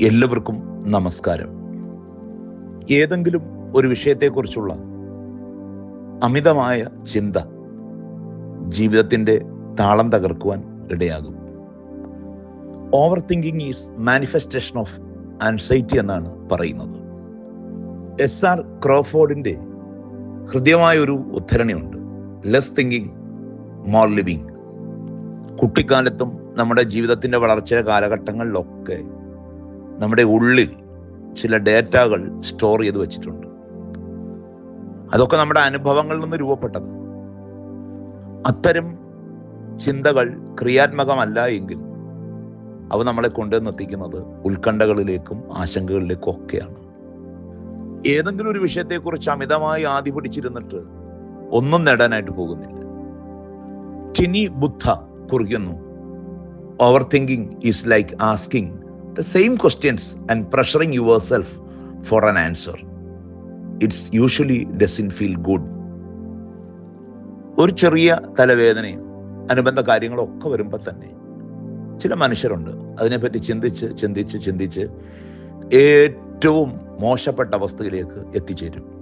എല്ലാവർക്കും നമസ്കാരം. ഏതെങ്കിലും ഒരു വിഷയത്തെക്കുറിച്ചുള്ള അമിതമായ ചിന്ത ജീവിതത്തിന്റെ താളം തകർക്കുവാൻ ഇടയാകും. Over thinking is manifestation of anxiety എന്നാണ് പറയുന്നത്. എസ് ആർ ക്രോഫോർഡിന്റെ ഹൃദ്യമായ ഒരു ഉദ്ധരണിയുണ്ട്. ലെസ് തിങ്കിങ് മോർ ലിവിങ് കുട്ടിക്കാലത്തും നമ്മുടെ ജീവിതത്തിന്റെ വളർച്ചയുടെ കാലഘട്ടങ്ങളിലൊക്കെ നമ്മുടെ ഉള്ളിൽ ചില ഡേറ്റകൾ സ്റ്റോർ ചെയ്ത് വെച്ചിട്ടുണ്ട്. അതൊക്കെ നമ്മുടെ അനുഭവങ്ങളിൽ നിന്ന് രൂപപ്പെട്ടത്. അത്തരം ചിന്തകൾ ക്രിയാത്മകമല്ല എങ്കിൽ അവ നമ്മളെ കൊണ്ടുവന്നെത്തിക്കുന്നത് ഉത്കണ്ഠകളിലേക്കും ആശങ്കകളിലേക്കും ഒക്കെയാണ്. ഏതെങ്കിലും ഒരു വിഷയത്തെക്കുറിച്ച് അമിതമായി ആദി പിടിച്ചിരുന്നിട്ട് ഒന്നും നേടാനായിട്ട് പോകുന്നില്ല. ടിനി ബുദ്ധ കുറിക്കുന്നു over thinking is like asking questions and pressuring your self for an answer it's usually doesn't feel good ഒരു ചെറിയ തലവേദനയും അനുബന്ധ കാര്യങ്ങളും ഒക്കെ വരുമ്പോൾ തന്നെ ചില മനുഷ്യരുണ്ട്. അതിനെപ്പറ്റി ചിന്തിച്ച് ചിന്തിച്ച് ചിന്തിച്ച് ഏറ്റവും മോശപ്പെട്ട അവസ്ഥയിലേക്ക് എത്തിച്ചേരും.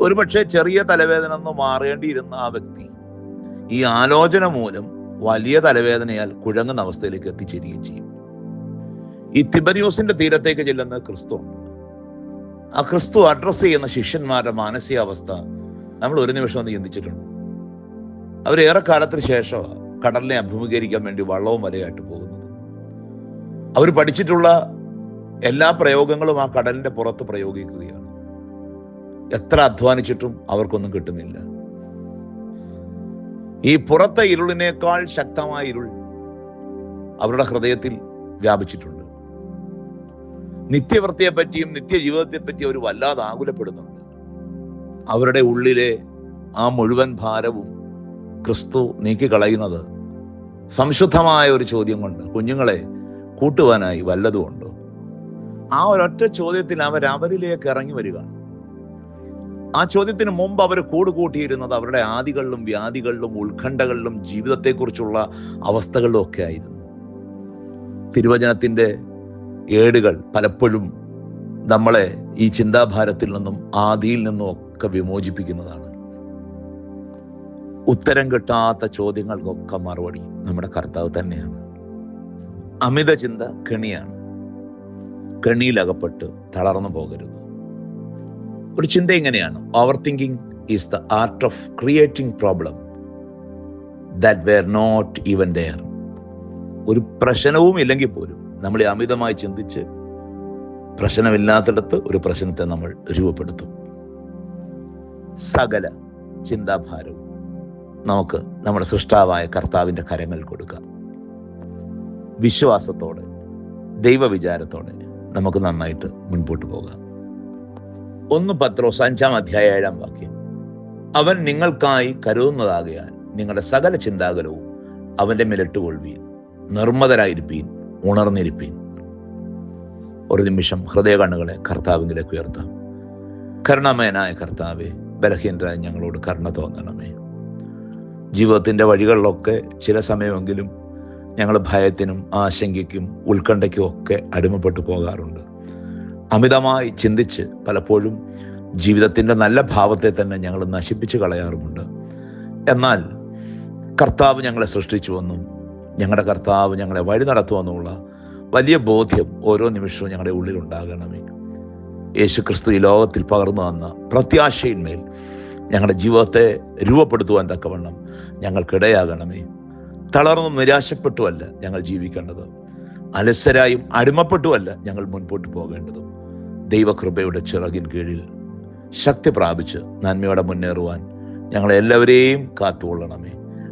ഒരുപക്ഷെ ചെറിയ തലവേദന എന്ന് മാറേണ്ടിയിരുന്ന ആ വ്യക്തി ഈ ആലോചന മൂലം വലിയ തലവേദനയാൽ കുഴങ്ങുന്ന അവസ്ഥയിലേക്ക് എത്തിച്ചേരുകയും ചെയ്യും. ഈ തിബരിയോസിന്റെ തീരത്തേക്ക് ചെല്ലുന്ന ക്രിസ്തു. ആ ക്രിസ്തു അഡ്രസ് ചെയ്യുന്ന ശിഷ്യന്മാരുടെ മാനസികാവസ്ഥ നമ്മൾ ഒരു നിമിഷം ഒന്ന് ചിന്തിച്ചിട്ടുണ്ട്. അവരേറെ കാലത്തിന് ശേഷം കടലിനെ അഭിമുഖീകരിക്കാൻ വേണ്ടി വള്ളവും വരെയായിട്ട് പോകുന്നത്. അവർ പഠിച്ചിട്ടുള്ള എല്ലാ പ്രയോഗങ്ങളും ആ കടലിന്റെ പുറത്ത് പ്രയോഗിക്കുകയാണ്. എത്ര അധ്വാനിച്ചിട്ടും അവർക്കൊന്നും കിട്ടുന്നില്ല. ഈ പുറത്തെ ഇരുളിനേക്കാൾ ശക്തമായ ഇരുൾ അവരുടെ ഹൃദയത്തിൽ വ്യാപിച്ചിട്ടുണ്ട്. നിത്യവൃത്തിയെ പറ്റിയും നിത്യജീവിതത്തെ പറ്റിയും അവർ വല്ലാതെ ആകുലപ്പെടുന്നുണ്ട്. അവരുടെ ഉള്ളിലെ ആ മുഴുവൻ ഭാരവും ക്രിസ്തു നീക്കിക്കളയുന്നത് സംശുദ്ധമായ ഒരു ചോദ്യം കൊണ്ട് കുഞ്ഞുങ്ങളെ കൂട്ടുവാനായി വല്ലതും ഉണ്ടോ? ആ ഒരൊറ്റ ചോദ്യത്തിൽ അവർ ഇറങ്ങി വരിക. ആ ചോദ്യത്തിന് മുമ്പ് അവർ കൂടുകൂട്ടിയിരുന്നത് അവരുടെ ആദികളിലും വ്യാധികളിലും ഉത്കണ്ഠകളിലും ജീവിതത്തെക്കുറിച്ചുള്ള അവസ്ഥകളിലും ഒക്കെ ആയിരുന്നു. തിരുവചനത്തിന്റെ ഏടുകൾ പലപ്പോഴും നമ്മളെ ഈ ചിന്താഭാരത്തിൽ നിന്നും ആദിയിൽ നിന്നും ഒക്കെ വിമോചിപ്പിക്കുന്നതാണ്. ഉത്തരം കിട്ടാത്ത ചോദ്യങ്ങൾക്കൊക്കെ മറുപടി നമ്മുടെ കർത്താവ് തന്നെയാണ്. അമിത ചിന്ത കെണിയാണ്. കെണിയിലകപ്പെട്ട് തളർന്നു പോകരുത്. ഒരു ചിന്ത എങ്ങനെയാണ് over thinking is the art of creating problem that were not even there ഒരു പ്രശ്നവും ഇല്ലെങ്കിൽ പോലും നമ്മൾ അമിതമായി ചിന്തിച്ച് പ്രശ്നമില്ലാത്തിടത്ത് ഒരു പ്രശ്നത്തെ നമ്മൾ രൂപപ്പെടുത്തും. സകല ചിന്താഭാരവും നമുക്ക് നമ്മുടെ സൃഷ്ടാവായ കർത്താവിന്റെ കരങ്ങൾ കൊടുക്കാം. വിശ്വാസത്തോടെ ദൈവവിചാരത്തോടെ നമുക്ക് നന്നായിട്ട് മുൻപോട്ട് പോകാം. ഒന്ന് പത്രോസ് അഞ്ചാം അധ്യായ ഏഴാം വാക്യം. അവൻ നിങ്ങൾക്കായി കരുതുന്നതാകയാൽ നിങ്ങളുടെ സകല ചിന്താകലവും അവന്റെ മേലിട്ടുകൊള്ളുവീൻ നിർമ്മതരായിരിപ്പീൻ ഉണർന്നിരിപ്പീൻ. ഒരു നിമിഷം ഹൃദയ കണ്ണുകളെ കർത്താവിലേക്ക് ഉയർത്താം. കരുണാമയനായ കർത്താവെ ബലഹീനരായ ഞങ്ങളോട് കരുണ തോന്നണമേ. ജീവിതത്തിന്റെ വഴികളിലൊക്കെ ചില സമയമെങ്കിലും ഞങ്ങൾ ഭയത്തിനും ആശങ്കയ്ക്കും ഉത്കണ്ഠയ്ക്കും ഒക്കെ അടിമപ്പെട്ടു പോകാറുണ്ട്. അമിതമായി ചിന്തിച്ച് പലപ്പോഴും ജീവിതത്തിന്റെ നല്ല ഭാവത്തെ തന്നെ ഞങ്ങൾ നശിപ്പിച്ച് കളയാറുമുണ്ട്. എന്നാൽ കർത്താവ് ഞങ്ങളെ സൃഷ്ടിച്ചുവെന്നും ഞങ്ങളുടെ കർത്താവ് ഞങ്ങളെ വഴി നടത്തുമെന്നുള്ള വലിയ ബോധ്യം ഓരോ നിമിഷവും ഞങ്ങളുടെ ഉള്ളിൽ ഉണ്ടാകണമേ യേശു ക്രിസ്തു ഈ ലോകത്തിൽ പകർന്നു തന്ന പ്രത്യാശയിന്മേൽ ഞങ്ങളുടെ ജീവിതത്തെ രൂപപ്പെടുത്തുവാൻ തക്കവണ്ണം ഞങ്ങൾക്കിടയാകണമേ. തളർന്നും നിരാശപ്പെട്ടുമല്ല ഞങ്ങൾ ജീവിക്കേണ്ടത്. അലസരായും അടിമപ്പെട്ടുമല്ല ഞങ്ങൾ മുൻപോട്ട് പോകേണ്ടതും. ദൈവകൃപയുടെ ചിറകിൻ കീഴിൽ ശക്തി പ്രാപിച്ച് നന്മയോടെ മുന്നേറുവാൻ ഞങ്ങളെല്ലാവരെയും കാത്തുകൊള്ളണമേ.